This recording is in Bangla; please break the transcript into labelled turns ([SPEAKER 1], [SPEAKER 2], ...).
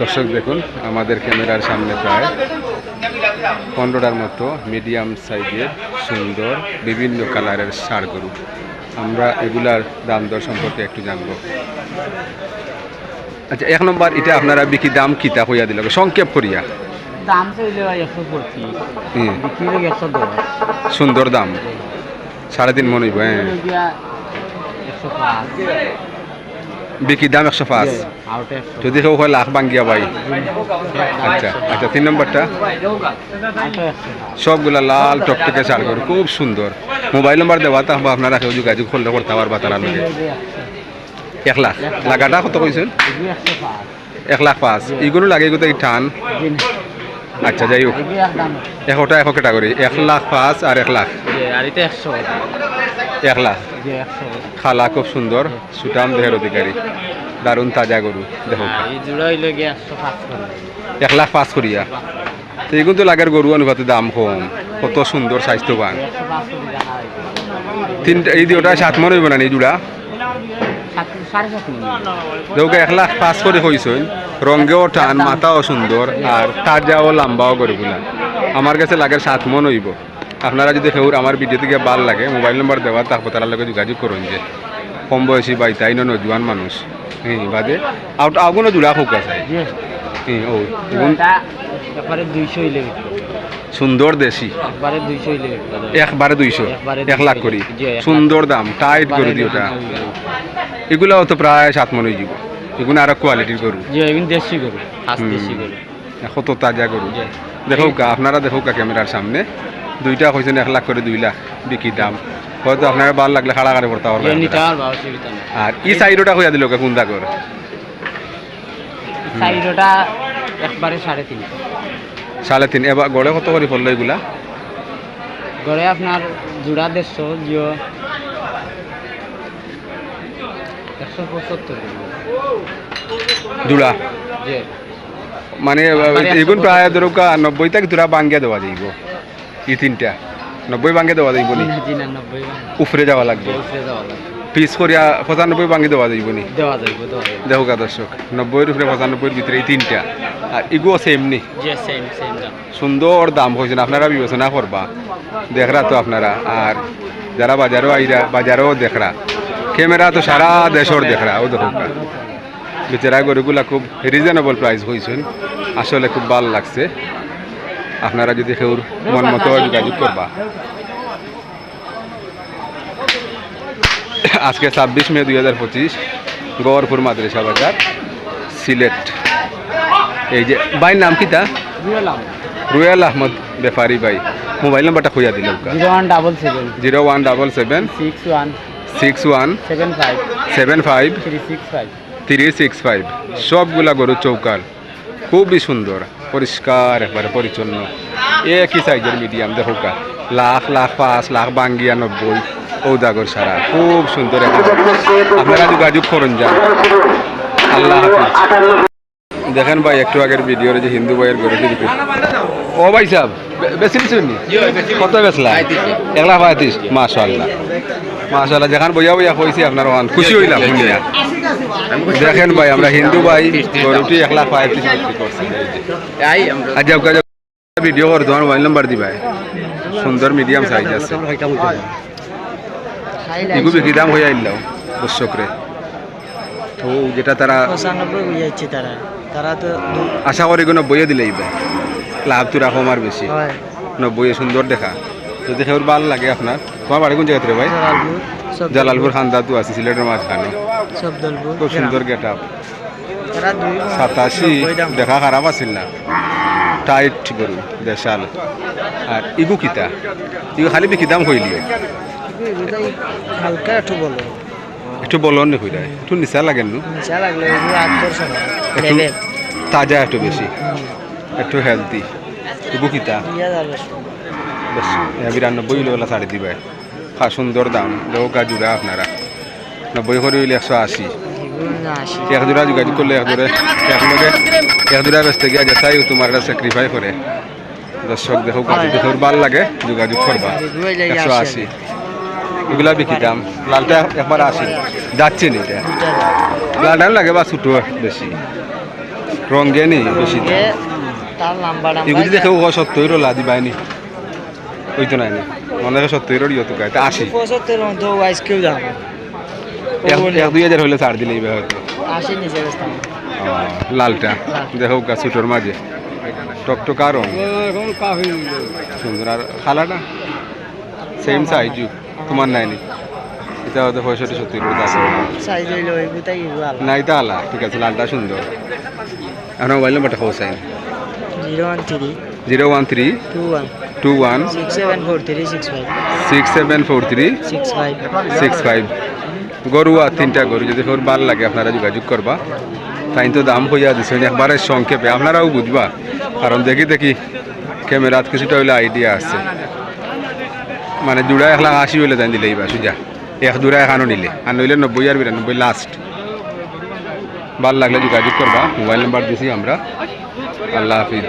[SPEAKER 1] দর্শক দেখুন আমাদের ক্যামেরার সামনে প্রায় পনেরোটার মতো মিডিয়াম সাইজের সুন্দর বিভিন্ন কালারের সার গরু। আমরা এগুলার দাম দর সম্পর্কে একটু জানব। আচ্ছা এক নম্বর এটা আপনারা বিক্রি দাম কিতা হইয়া দিল? সংক্ষেপ করিয়া।
[SPEAKER 2] দাম
[SPEAKER 1] সুন্দর দাম। সাড়ে তিন মনে হইব হ্যাঁ। বিক্রি দাম একশো পাঁচ। যদি কেউ হয় লাখ বাঙ্গিয়া ভাই। আচ্ছা আচ্ছা তিন নম্বরটা। সবগুলা লাল টকটকে চাল করে খুব সুন্দর। মোবাইল নাম্বার দেওয়া তা আপনারা কেউ যোগাযোগ করলে করতে পারবা তারা এক লাখ। লাগাটা কত কইছেন?
[SPEAKER 2] এগুলি
[SPEAKER 1] এক লাখ পাঁচ। এইগুলো লাগে এগুলো টান আচ্ছা যাই হোক।
[SPEAKER 2] এগুলি এক
[SPEAKER 1] এশোটা এশ ক্যাটাগরি এক লাখ পাঁচ আর এক লাখ।
[SPEAKER 2] যে আর এটা একশো
[SPEAKER 1] এক লাখ খালা খুব সুন্দর সুটাম দেহের অধিকারী। দারুণ তাজা গরু দেখো
[SPEAKER 2] এই
[SPEAKER 1] এক লাখ পাঁচ করিয়া? তো এগুলো তো লাগের গরু অনুপাতে দাম কম। কত সুন্দর স্বাস্থ্যবান। তিনটা এই দুটা সাত মনে হইব না এই জোড়া? দেখো এক লাখ পাঁচ করে হয়েছেন রঙেও টান মাথাও সুন্দর আর তাজাও লম্বাও গরুগুলা। আমার কাছে লাগে সাত মন হইব। আপনারা যদি কেউ আমার ভিডিও থেকে ভালো লাগে মোবাইল নম্বর দেওয়া তারপর তার লগে যোগাযোগ করুন যে কম বয়সী বা তাই নজুয়ান মানুষ। হ্যাঁ বাদে আউট আগুনও জোড়া হোক আছে হ্যাঁ ও সুন্দর দেশি।
[SPEAKER 2] একবারে দুইশো
[SPEAKER 1] এক লাখ করি। সুন্দর দাম টাইট করে দিও ওটা এগুলাও তো প্রায় সাত মন যাব। এগুলো আরও কোয়ালিটির গরু।
[SPEAKER 2] এগুলো দেশি গরু।
[SPEAKER 1] কত তাজা গরু। দেখো আপনারা দেখো ক্যামেরার সামনে। দুইটা হয়েছেন এক লাখ করে দুই লাখ বিক্রি দাম। হয়তো আপনারা ভালো লাগলে খাড়া কাটে পড়তে পারবেন আর ই সাইডটা হইয়া দিল কোন
[SPEAKER 2] সাইডটা একবারে সাড়ে
[SPEAKER 1] তিন। এবার গড়ে কত করে পড়ল এগুলা?
[SPEAKER 2] গড়ে আপনার জোড়া দেড়শো জিও একশো পঁচাত্তর।
[SPEAKER 1] জুড়া? মানে এগুন প্রায় ধরো নব্বই তাক দুরা বাঙ্গিয়া দেওয়া যাইব। ই তিনটা। নব্বই বাঙ্গিয়া দেওয়া যাইব নি? উফরে যাওয়া লাগবে। পিস করিয়া পঁচানব্বই বাঙ্গি দেওয়া যাইব নি?
[SPEAKER 2] দেওয়া যাইব দেওয়া
[SPEAKER 1] দেখো কা দর্শক নব্বইয়ের উপরে পঁচানব্বইয়ের ভিতরে এই তিনটা। আর ইগুও সেম নি? সুন্দর দাম হয়েছে আপনারা বিবেচনা করবা। দেখরা তো আপনারা আর যারা বাজারও আইরা বাজারও দেখরা। ক্যামেরা তো সারা দেশের দেখরা ও দেখো কা। বেচারা গরুগুলা খুব রিজনেবল প্রাইস হয়েছেন আসলে খুব ভালো লাগছে। আপনারা যদি কেউ মন মতো যোগাযোগ করবা। আজকে ছাব্বিশ মে দুই হাজার পঁচিশ গৌরপুর মাদ্রাসা বাজার সিলেট। এই যে বাইর নাম কিতা
[SPEAKER 2] বুঝলাম
[SPEAKER 1] রুয়েল আহমদ। বেফারি ভাই। মোবাইল নাম্বারটা খুঁজা দিল
[SPEAKER 2] zero one double seven.
[SPEAKER 1] Zero one double seven.
[SPEAKER 2] Six one.
[SPEAKER 1] Six one.
[SPEAKER 2] Seven five.
[SPEAKER 1] Seven five.
[SPEAKER 2] Three six five.
[SPEAKER 1] Three six five. সবগুলা গরু চৌকাল খুবই সুন্দর, পরিষ্কার, একবারে পরিচ্ছন্ন। একই সাইজের মিডিয়াম দেখো কা লাখ লাখ, পাঁচ লাখ বাঙ্গিয়া নব্বই ঔদাগর সারা। খুব সুন্দর। আপনারা যোগাযোগ করুন যান আল্লাহ হাফিজ। দেখেন ভাই, একটু আগের ভিডিওর যে হিন্দু ভাইয়ের বিক্রি ও ভাই সাহেব বেশি নিচ্ছেন নি? কত বেচলা? এক লাখ পঁয়ত্রিশ? মাশাল্লাহ মাশাল্লাহ যেখান বইয়া বইয়া কইছি আপনার ওখান। খুশি হইলাম শুনিয়া। দেখেন ভাই আমরা হিন্দু ভাই গরুটি এক লাখ পঁয়ত্রিশ বিক্রি করছি। ভিডিও কর তোমার মোবাইল নাম্বার দিবাই সুন্দর মিডিয়াম সাইজ আছে। এগু বিক্রি দাম দর্শকরে। তো যেটা তারা
[SPEAKER 2] তারা। তারা তো
[SPEAKER 1] আশা করি কোনো বইয়ে দিলে লাভ তো রাখো আমার বেশি নব্বই সুন্দর দেখা। যদি সেগুলো ভালো লাগে আপনার তোমার বাড়ি কোন জায়গাতে ভাই?
[SPEAKER 2] জালালপুর
[SPEAKER 1] খান্দা তো আছে সিলেটের মাঝখানে খুব সুন্দর গেট আপ সাতাশি দেখা খারাপ আছিল না। টাইট গরু দেশাল। আর ইগু কিতা। ইগু খালি বিকি দাম
[SPEAKER 2] হালকা একটু বলো।
[SPEAKER 1] একটু নি কইরা একটু নিচা লাগেন
[SPEAKER 2] নিচা লাগল
[SPEAKER 1] একটু তাজা একটু বেশি একটু হেলদি ইগু কিতা? বেশ বিরানব্বই ওলা ছাড়ি দিবে। খা সুন্দর দাম। দেহ জুড়া আপনারা। নব্বই করে হইলে একশো আশি। এক জোড়া যোগাযোগ করলে এক জোড়ে এক লগে এক জোড়া বেচতে গিয়ে যেটাই তোমার স্যাক্রিফাই করে। দর্শক দেখো দেখো ভালো লাগে যোগাযোগ করবা। একশো আশি। এগুলা বিকি দাম। লালটা একবার আসি। যাচ্ছে নি লালটা লাগে বা ছোটো বেশি। রঙে নি বেশি
[SPEAKER 3] তার নাম্বার
[SPEAKER 1] এগুলি দেখে ও সত্তর লা দিবাইনি ওই তো নাই নি মনে হয় ইয়ে তো গাইতে আশি।
[SPEAKER 3] পঁচাত্তর কেউ দাম
[SPEAKER 1] এক এক দুই হাজার হলে ছাড় দিলেই হয়তো।
[SPEAKER 3] আশি নিচে বেচতাম
[SPEAKER 1] লালটা। দেখো গা ছোটোর মাঝে। টকটকা রং সুন্দর আর খালাটা? সেম সাইজ তোমার নাইনি। এটা হয়তো পঁয়ষট্টি সত্তর করে আছে।
[SPEAKER 3] সাইজ হইল ওই গুতাই ভালো
[SPEAKER 1] না এটা আলা ঠিক আছে লালটা সুন্দর। আর মোবাইল নাম্বারটা চাই
[SPEAKER 3] zero one three
[SPEAKER 1] zero one three
[SPEAKER 3] two one
[SPEAKER 1] two one
[SPEAKER 3] six seven four three six five
[SPEAKER 1] six seven four three
[SPEAKER 3] six five
[SPEAKER 1] six five গরু আর তিনটা গরু যদি ওর ভালো লাগে আপনারা যোগাযোগ করবা। তাই তো দাম হইয়া দিছে একবারে সংক্ষেপে। আপনারাও বুঝবা কারণ দেখি দেখি ক্যামেরাত কিছুটা হইলে আইডিয়া আছে। মানে জোড়া এক লাখ আশি হইলে তাই দিলে এইবার সুজা এক জোড়া এখানো নিলে আর নইলে নব্বই আর বিরানব্বই লাস্ট ভালো লাগলে যোগাযোগ করবা। মোবাইল নাম্বার দিছি আমরা। আল্লাহ হাফিজ।